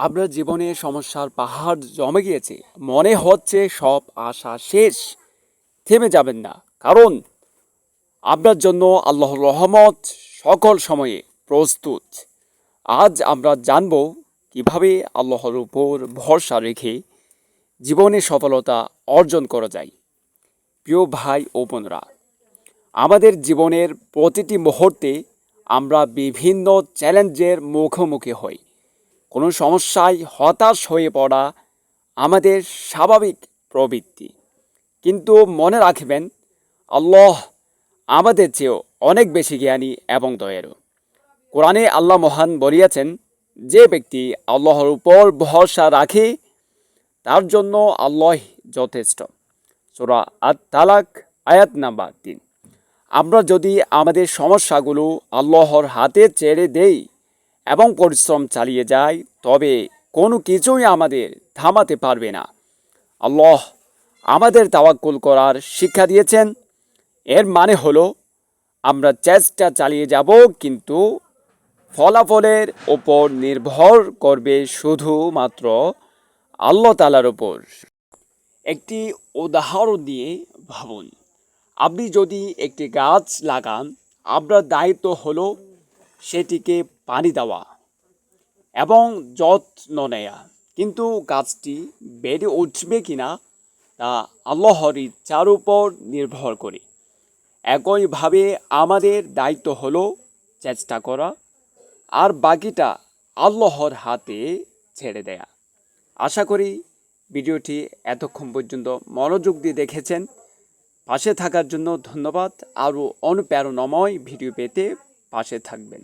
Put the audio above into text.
আপনার জীবনে সমস্যার পাহাড় জমে গিয়েছে। মনে হচ্ছে সব আশা শেষ। থেমে যাবেন না। কারণ আপনার জন্য আল্লাহর রহমত সকল সময়ে প্রস্তুত। আজ আমরা জানব কীভাবে আল্লাহর উপর ভরসা রেখে জীবনে সফলতা অর্জন করা যায়। প্রিয় ভাই ও বোনরা, আমাদের জীবনের প্রতিটি মুহূর্তে আমরা বিভিন্ন চ্যালেঞ্জের মুখোমুখি হই। কোনো সমস্যায় হতাশ হয়ে পড়া আমাদের স্বাভাবিক প্রবৃত্তি। কিন্তু মনে রাখবেন, আল্লাহ আমাদের চেয়েও অনেক বেশি জ্ঞানী এবং দয়ালু। কোরআনে আল্লাহ মহান বলিয়াছেন, যে ব্যক্তি আল্লাহর উপর ভরসা রাখে, তার জন্য আল্লাহ যথেষ্ট। সোরা আত তালাক আয়াত নাম্বার তিন। আমরা যদি আমাদের সমস্যাগুলো আল্লাহর হাতে ছেড়ে দেই এবং পরিশ্রম চালিয়ে যাই তবে কোনো কিছুই আমাদের থামাতে পারবে না। আল্লাহ আমাদের তাওয়াক্কুল করার শিক্ষা দিয়েছেন। এর মানে হলো, আমরা চেষ্টা চালিয়ে যাব, কিন্তু ফলাফলের ওপর নির্ভর করবে শুধুমাত্র আল্লাহ তালার ওপর। একটি উদাহরণ দিয়ে ভাবুন, আপনি যদি একটি গাছ লাগান, আপনার দায়িত্ব হলো সেটিকে পানি দেওয়া এবং যত্ন নেয়া। কিন্তু গাছটি বেড়ে উঠবে কিনা তা আল্লাহর ইচ্ছার উপর নির্ভর করে। একইভাবে আমাদের দায়িত্ব হলো চেষ্টা করা আর বাকিটা আল্লাহর হাতে ছেড়ে দেয়া। আশা করি ভিডিওটি এতক্ষণ পর্যন্ত মনোযোগ দিয়ে দেখেছেন। পাশে থাকার জন্য ধন্যবাদ। আরও অনুপ্রেরণাময় ভিডিও পেতে পাশে থাকবেন।